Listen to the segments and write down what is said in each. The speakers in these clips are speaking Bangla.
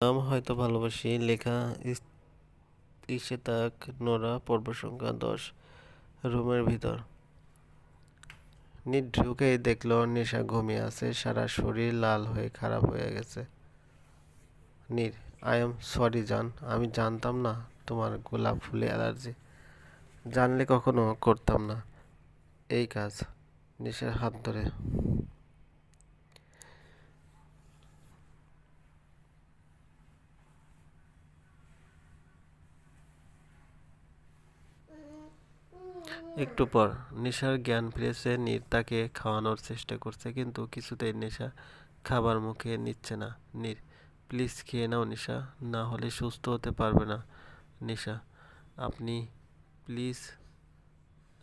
নাম হয়তো ভালোবাসি, লেখা ইশতেক নোরা পর্ব সংখ্যা দশ, রুমের ভিতর। নিট ঢুকেই দেখল নিশা ঘুমিয়ে আছে, সারা শরীর লাল হয়ে খারাপ হয়ে গেছে। নির আই এম সরি জান। আমি জানতাম না তোমার গোলাপ ফুলে অ্যালার্জি। জানলে কখনো করতাম না। এই কাজ। নিশার হাত ধরে। একটু পর নেশার জ্ঞান ফিরেছে, নীর তাকে খাওয়ানোর চেষ্টা করছে, কিন্তু কিছুতেই নেশা খাবার মুখে নিচ্ছে না। নীর, প্লিজ খেয়ে নাও নেশা, না হলে সুস্থ হতে পারবে না। নেশা, আপনি প্লিজ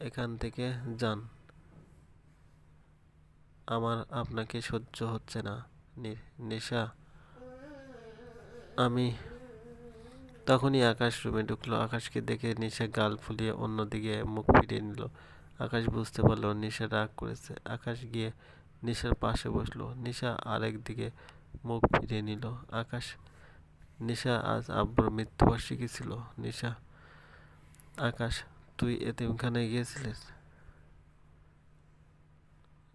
এখান থেকে যান। আমার আপনাকে সহ্য হচ্ছে না। নেশা, আমি তখনই আকাশ রুমে ঢুকলো। আকাশকে দেখে নিশা গাল ফুলিয়ে অন্যদিকে মুখ ফিরিয়ে নিল। আকাশ বুঝতে পারল নিশা রাগ করেছে। আকাশ গিয়ে নিশার পাশে বসল। নিশা আরেক দিকে মুখ ফিরিয়ে নিল। আকাশ, নিশা আজ আব্বুর মৃত্যুবার্ষিকী ছিল। নিশা, আকাশ, তুই এতিমখানে গিয়েছিলিস?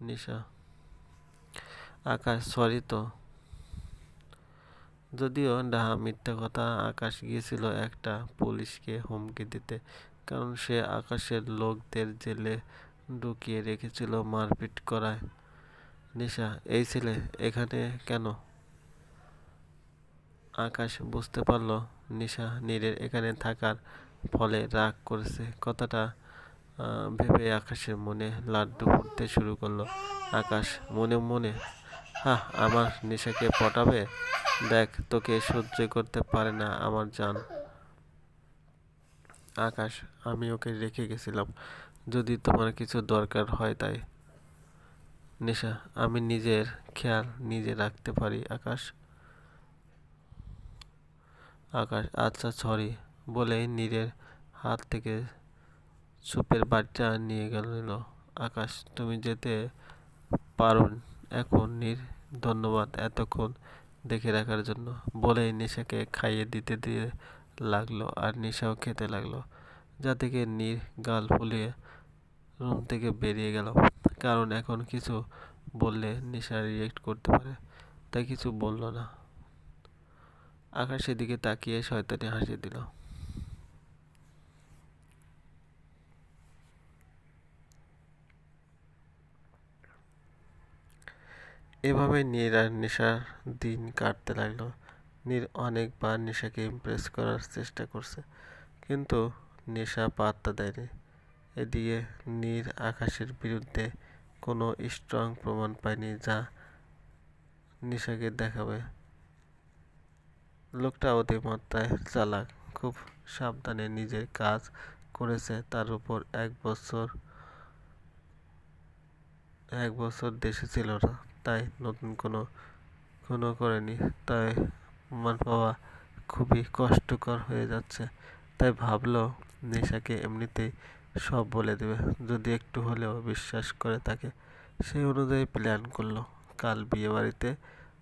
নিশা, আকাশ সরি তো। যদিও ডাহা মিথ্যা কথা আকাশ গিয়েছিল একটা পুলিশকে হুমকি দিতে, কারণ সে আকাশের লোকদের জেলে ঢুকিয়ে রেখেছিল মারপিট করায়। নিশা, এই ছেলে এখানে কেন? আকাশ বুঝতে পারল নিশা নীরের এখানে থাকার ফলে রাগ করেছে। কথাটা ভেবে আকাশের মনে লাড্ডু ফুটতে শুরু করল। আকাশ মনে মনে হা আমার নিশাকে পটাবে? দেখ, তোকে সহ্য করতে পারে না আমার জান। আকাশ, আমি ওকে রেখে গেছিলাম। যদি তোমার কিছু দরকার হয় তাই। নিশা, আমি নিজের খেয়াল নিজে রাখতে পারি, আকাশ। আকাশ আচ্ছা সরি বলেই নীরের হাত থেকে সুপের বাচ্চা নিয়ে গেল। আকাশ, তুমি যেতে পারো। এখন নীর, ধন্যবাদ, এতক্ষণ দেখে রাখার জন্য। বলেই নিশাকে খাইয়ে দিতে দিয়ে লাগল আর নিশাও খেতে লাগল। যা থেকে নীর গাল ফুলিয়ে রুম থেকে বেরিয়ে গেল। কারণ এখন কিছু বললে নিশা রিয়েক্ট করতে পারে, তাই কিছু বলল না। আকাশের দিকে তাকিয়ে শয়তানি হাসি দিল। এভাবে নীর আর নেশার দিন কাটতে লাগল। নীর অনেকবার নেশাকে ইমপ্রেস করার চেষ্টা করছে, কিন্তু নেশা পাত্তা দেয়নি। এদিকে নীর আকাশের বিরুদ্ধে কোনো স্ট্রং প্রমাণ পায়নি যা নেশাকে দেখাবে। লোকটা অতিমাত্রায় চালাক, খুব সাবধানে নিজের কাজ করেছে, তার উপর এক বছর এক বছর দেশে ছিল না। তাই নতুন কোনো কোনো করেনি। তাই মান পাওয়া খুবই কষ্টকর হয়ে যাচ্ছে। তাই ভাবলো নেশাকে এমনিতেই সব বলে দেবে। যদি একটু হলেও বিশ্বাস করে তাকে সেই অনুযায়ী প্ল্যান করল। কাল বিয়ে বাড়িতে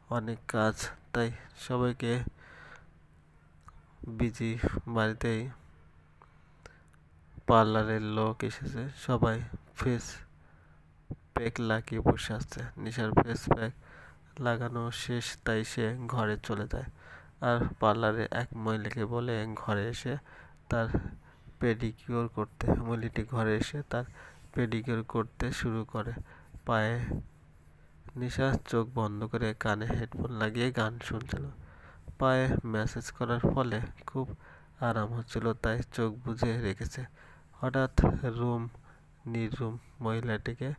অনেক কাজ, তাই সবাইকে বিজি বাড়িতেই পার্লারের লোক এসেছে। সবাই ফেস প্যাক লাগিয়ে বসে আছে। নিশার ফেস প্যাক লাগানো শেষ, তাই সে ঘরে চলে যায়। আর পার্লারে এক মহিলাকে বলে ঘরে এসে তার পেডিকিউর করতে। মহিলাটি ঘরে এসে তার পেডিকিউর করতে শুরু করে। পায়ে নিশা চোখ বন্ধ করে কানে হেডফোন লাগিয়ে গান শুনছিল। পায়ে ম্যাসেজ করার ফলে খুব আরাম হচ্ছিল, তাই চোখ বুজে রেখেছে। হঠাৎ রুম নির্রুম মহিলাটিকে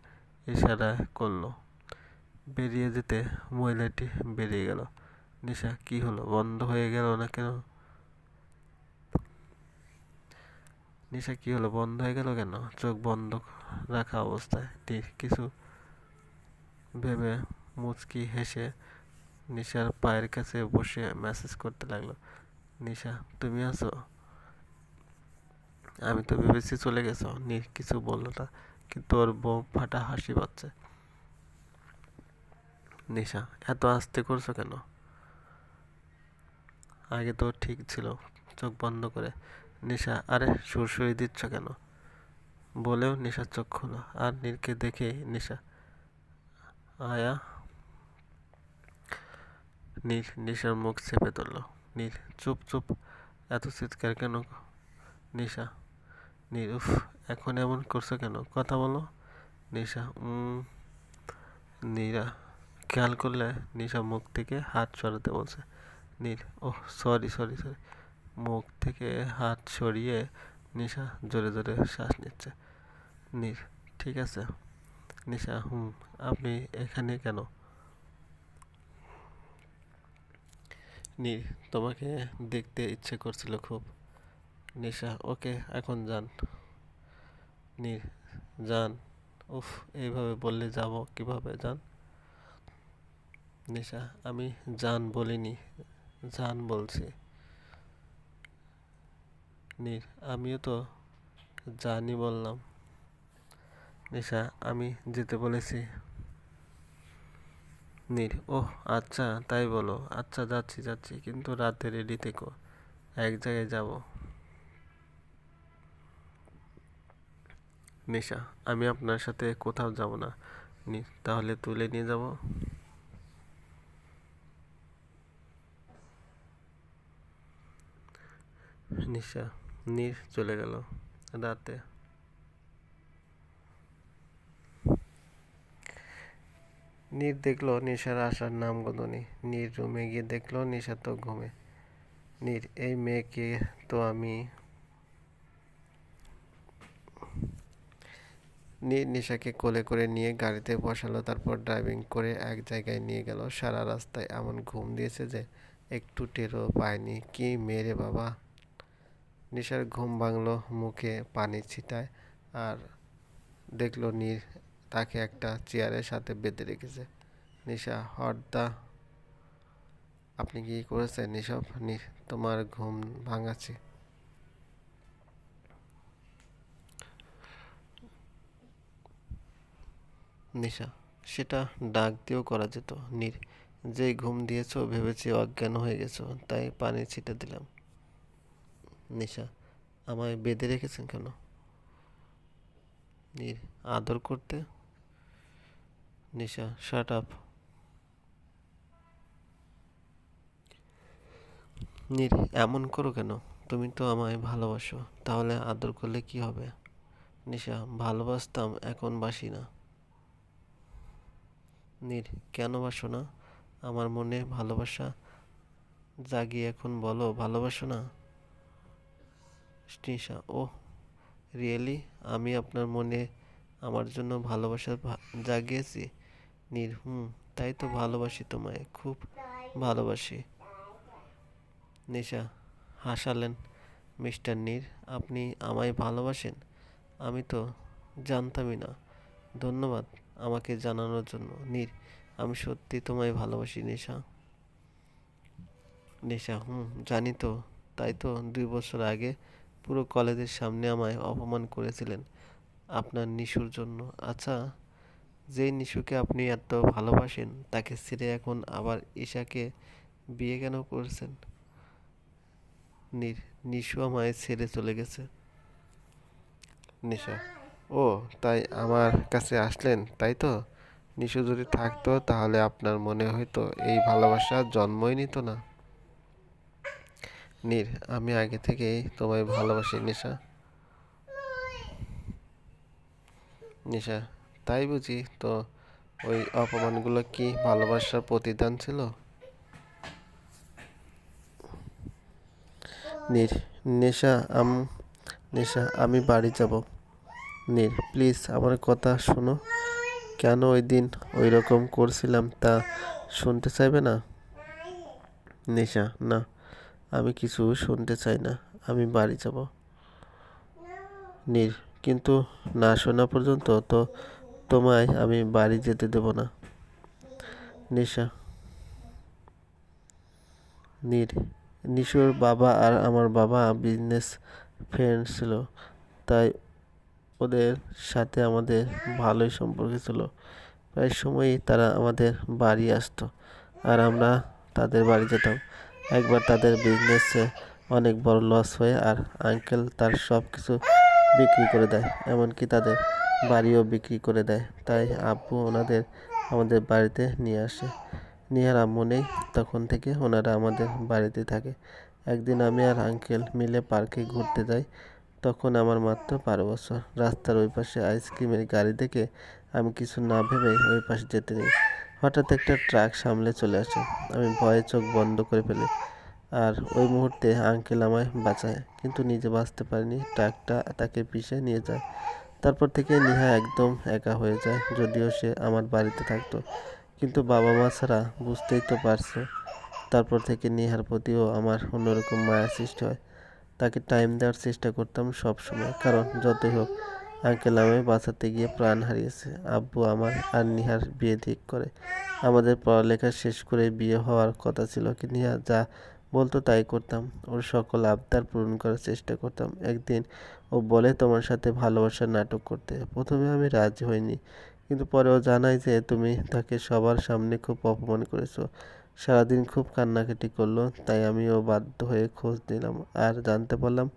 ইশারা করল। বেরিয়ে যেতে মহিলাটি বেরিয়ে গেল। নিশা, কি হলো? বন্ধ হয়ে গেল না কেন? নিশা, কি হলো? বন্ধ হয়ে গেল কেন? চোখ বন্ধ রাখা অবস্থায়। কিছু ভেবে মুচকি হেসে নিশার পায়ের কাছে বসে মেসেজ করতে লাগল। নিশা, তুমি আছো? আমি তো ভেবেছি চলে গেছো। নি কিছু বলল না। কিন্তু ওর বোম ফাটা হাসি পাচ্ছে? নিশা, এত আস্তে করছ কেন? আগে তো ঠিক ছিল, চোখ বন্ধ করে। নিশা, আরে সুরসুরি দিচ্ছ কেন? বলেও নিশা চোখ খুলো। আর নীরকে দেখে নিশা, আয়া? নীর নিশার মুখ চেপে ধরল। নীর চুপ চুপ। এত চিৎকার কেন? নিশা নীর উফ এখন এমন করছ কেন? কথা বলো। নিশা, উম, নীরা, খেয়াল করলে নিশা মুখ থেকে হাত সরাতে বলছে। Neer oh sorry sorry sorry মুখ থেকে হাত সরিয়ে নিশা জোরে জোরে শ্বাস নিচ্ছে। নীর ঠিক আছে। নিশা, হুম, আপনি এখানে কেন? নীর তোমাকে দেখতে ইচ্ছে করছিল খুব। নিশা, ওকে, এখন যান। নীর যান। উফ, এইভাবে বললে যাব কীভাবে যান? নিশা, আমি জান বলিনি জান বলছি। নীর, আমিও তো জানি বললাম। নিশা, আমি যেতে বলেছি। নীর, ওহ আচ্ছা তাই বলো। আচ্ছা যাচ্ছি যাচ্ছি, কিন্তু রাতে রেডি থেকো। এক জায়গায় যাব। নিশা, আমি আপনার সাথে কোথাও যাব না। নীর তাহলে তুলে নিয়ে যাব। নিশা নীর চলে গেল রাতে। নীর দেখল নিশার আসার নাম গদনি নীর রুমে গিয়ে দেখল নিশা তো ঘুমে। নীর, এই মেয়েকে তো আমি নিশাকে কোলে করে নিয়ে গাড়িতে বসালো, তারপর ড্রাইভিং করে এক জায়গায় নিয়ে গেল। সারা রাস্তায় এমন ঘুম দিয়েছে যে একটু টেরও পায়নি। কি মেরে বাবা? নিশার ঘুম ভাঙলো মুখে পানি ছিটায় আর দেখল নীর তাকে একটা চেয়ারের সাথে বেঁধে রেখেছে। নিশা, হরদা, আপনি কি করেছেন? নিশব তোমার ঘুম ভাঙাচ্ছে। নিশা, সেটা ডাক দিয়েও করা যেত। নীর, যেই ঘুম দিয়েছ ভেবেছি অজ্ঞান হয়ে গেছো, তাই পানি ছিটে দিলাম। নিশা, আমায় বেঁধে রেখেছেন কেন? নীর, আদর করতে? নিশা শার্ট আপ নীর, এমন করো কেন? তুমি তো আমায় ভালোবাসো, তাহলে আদর করলে কি হবে? নিশা, ভালোবাসতাম, এখন বাসি না। নীর, কেন বাসো না আমার মনে ভালোবাসা জাগিয়ে এখন বলো, ভালোবাসো না? Nisha oh really? আমি আপনার মনে আমার জন্য ভালোবাসা জাগিয়েছি? নীর, হুম, তাই তো ভালোবাসি তোমায়, খুব ভালোবাসি। নিশা, হাসালেন মিস্টার নীর, আপনি আমায় ভালোবাসেন? আমি তো জানতামই না। ধন্যবাদ। আমাকে জানানোর জন্য। নীর, আমি সত্যি তোমায় ভালোবাসি, নেশা। নেশা, হুম, জানি তো। তাই তো দুই বছর আগে পুরো কলেজের সামনে আমায় অপমান করেছিলেন আপনার নিশুর জন্য। আচ্ছা যেই নিশুকে আপনি এত ভালোবাসেন, তাকে ছেড়ে এখন আবার ঈশাকে বিয়ে কেন করছেন? নিশু আমায় ছেড়ে চলে গেছে। নিশা ও, তাই আমার কাছে আসলেন, তাই তো? নিশু যদি থাকতো, তাহলে আপনার মনে হয়তো এই ভালোবাসা জন্মই নিত না। নীর, আমি আগে থেকেই তোমায় ভালোবাসি, নিশা। নিশা, তাই বুঝি তো ওই অপমানগুলো কি ভালোবাসার প্রতিদান ছিল? নীর, নেশা, আম, নেশা, আমি বাড়ি যাব। নীর, প্লিজ আমার কথা শোনো। কেন ওই দিন ওই রকম করছিলাম তা শুনতে চাইবে না? নেশা, না, আমি কিছু শুনতে চাই না, আমি বাড়ি যাব। নীর, কিন্তু না শোনা পর্যন্ত তো তোমায় আমি বাড়ি যেতে দেব না। নিশা, নীর, নিশুর বাবা আর আমার বাবা বিজনেস ফ্রেন্ড ছিল, তাই ওদের সাথে আমাদের ভালোই সম্পর্ক ছিল। প্রায় সময়ই তারা আমাদের বাড়ি আসতো আর আমরা তাদের বাড়ি যেতাম। একবার তাদের বিজনেসে অনেক বড় লস হয়ে আর আঙ্কেল তার সব কিছু বিক্রি করে দেয়, এমনকি তাদের বাড়িও বিক্রি করে দেয়। তাই আব্বু ওনাদের আমাদের বাড়িতে নিয়ে আসে। নিহার আম্মু নেই তখন থেকে ওনারা আমাদের বাড়িতে থাকে। একদিন আমি আর আঙ্কেল মিলে পার্কে ঘুরতে যাই। তখন আমার মাত্র বারো বছর। রাস্তার ওই পাশে আইসক্রিমের গাড়ি দেখে আমি কিছু না ভেবে ওই পাশে যেতে নিই। হঠাৎ একটা ট্রাক সামলে চলে আসে। আমি ভয়ে চোখ বন্ধ করে ফেলি। আর ওই মুহূর্তে আঙ্কেল আমায় বাঁচায়, কিন্তু নিজে বাঁচতে পারিনি। ট্রাকটা তাকে পিষে নিয়ে যায়। তারপর থেকে নিহা একদম একা হয়ে যায়, যদিও সে আমার বাড়িতে থাকতো। কিন্তু বাবা মা ছাড়া বুঝতেই তো পারছ। তারপর থেকে নিহার প্রতিও আমার অন্যরকম মায়া সৃষ্টি হয়। তাকে টাইম দেওয়ার চেষ্টা করতাম সব সময় কারণ যতই হোক আঙ্কেল আমায় বাঁচাতে গিয়ে প্রাণ হারিয়েছে। আব্বু আমার আর নিহার বিয়ে ঠিক করে। আমাদের পড়ালেখা শেষ করে বিয়ে হওয়ার কথা ছিল কি নিহা যা বলতো তাই করতাম। ওর সকল আবদার পূরণ করার চেষ্টা করতাম। একদিন ও বলে, তোমার সাথে ভালোবাসার নাটক করতে। প্রথমে আমি রাজি হইনি, কিন্তু পরেও জানাই যে, তুমি তাকে সবার সামনে খুব অপমান করেছ। সারাদিন খুব কান্নাকাটি করল, তাই আমিও বাধ্য হয়ে খোঁজ নিলাম। আর জানতে পারলাম,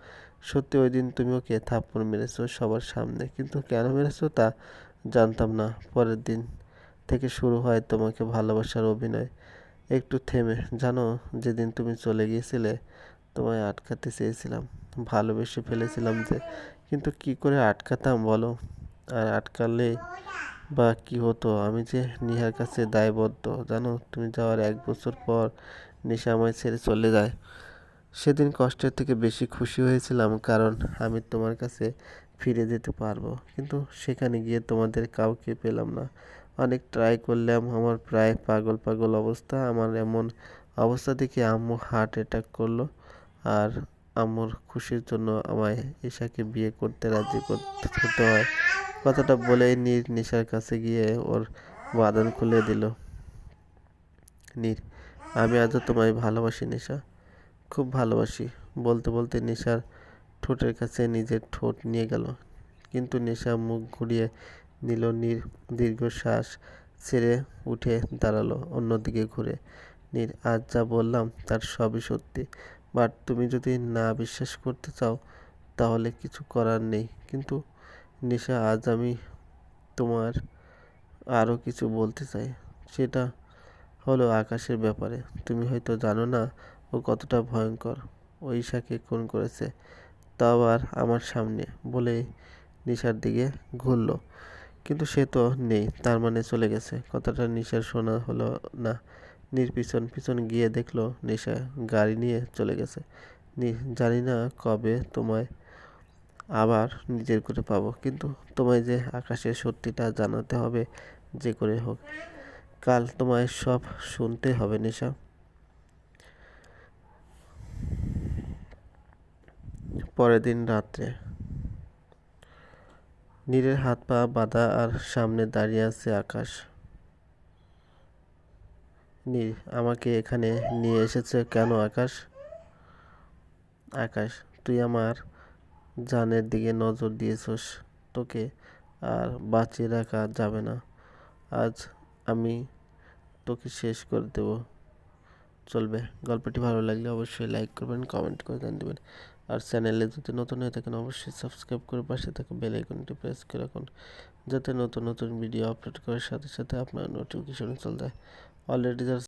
সত্যি ওই দিন তুমি ওকে থাপ্পড় মেরেছো সবার সামনে। কিন্তু কেন মেরেছো তা জানতাম না। পরের দিন থেকে শুরু হয় তোমাকে ভালোবাসার অভিনয়। একটু থেমে, জানো, যেদিন তুমি চলে গিয়েছিলে, তোমায় আটকাতে চেয়েছিলাম। ভালোবেসে ফেলেছিলাম যে, কিন্তু কি করে আটকাতাম বলো? আর আটকালে বা কি হতো? আমি যে নিহার কাছে দায়বদ্ধ, জানো? তুমি যাওয়ার এক বছর পর নিশা আমায় ছেড়ে চলে যায়। সেদিন কষ্টের থেকে বেশি খুশি হয়েছিলাম কারণ আমি তোমার কাছে ফিরে যেতে পারব। কিন্তু সেখানে গিয়ে তোমাদের কাউকে পেলাম না। অনেক ট্রাই করলাম, আমার প্রায় পাগল পাগল অবস্থা। আমার এমন অবস্থা দেখে আম্মু হার্ট অ্যাটাক করল আর আম্মুর খুশির জন্য আমায় ঈশাকে বিয়ে করতে রাজি করতে হয়। কথাটা বলেই নীর নিশার কাছে গিয়ে ওর বাঁধন খুলে দিল। নীর, আমি আজও তোমায় ভালোবাসি নিশা, খুব ভালোবাসি। বলতে বলতে নিশার ঠোঁটের কাছে নিজের ঠোঁট নিয়ে গেল। কিন্তু নেশা মুখ ঘুরিয়ে নিল নীর দীর্ঘশ্বাস ছেড়ে উঠে দাঁড়াল অন্যদিকে ঘুরে। নীর, আজ যা বললাম তার সবই সত্যি। বাট তুমি যদি না বিশ্বাস করতে চাও, তাহলে কিছু করার নেই। কিন্তু নিশা, আজ আমি তোমার আরও কিছু বলতে চাই। সেটা হলো আকাশের ব্যাপারে। তুমি হয়তো জানো না ও কতটা ভয়ঙ্কর। ও খুন করেছে। তা আবার আমার সামনে বলে নিশার দিকে ঘুরল। কিন্তু সে তো নেই, তার মানে চলে গেছে। কথাটা নিশার শোনা হলো না। নির পিছন পিছন গিয়ে দেখল নিশা গাড়ি নিয়ে চলে গেছে। জানি না কবে তোমায় আবার নিজের করে পাবো। কিন্তু তোমায় যে আকাশের সত্যিটা জানাতে হবে, যে করে হোক, কাল তোমায় সব শুনতে হবে, নিশা। পরের দিন রাত্রে নীরের হাত পা বাঁধা আর সামনে দাঁড়িয়ে আছে আকাশ। নীর, আমাকে এখানে নিয়ে এসেছে কেন আকাশ? আকাশ, তুই আমার জানের দিকে নজর দিয়েছস তোকে আর বাঁচিয়ে রাখা যাবে না। আজ আমি তোকে শেষ করে দেব। চলবে। গল্পটি ভালো লাগলে অবশ্যই লাইক করবেন কমেন্ট করে জান দেবেন। আর চ্যানেলে যদি নতুন হয়ে থাকেন, অবশ্যই সাবস্ক্রাইব করে পাশে থাকা বেল আইকনটি প্রেস করে রাখুন, যাতে নতুন নতুন ভিডিও আপলোড করার সাথে সাথে আপনার নোটিফিকেশন চলে যায়। অলরেডি যারা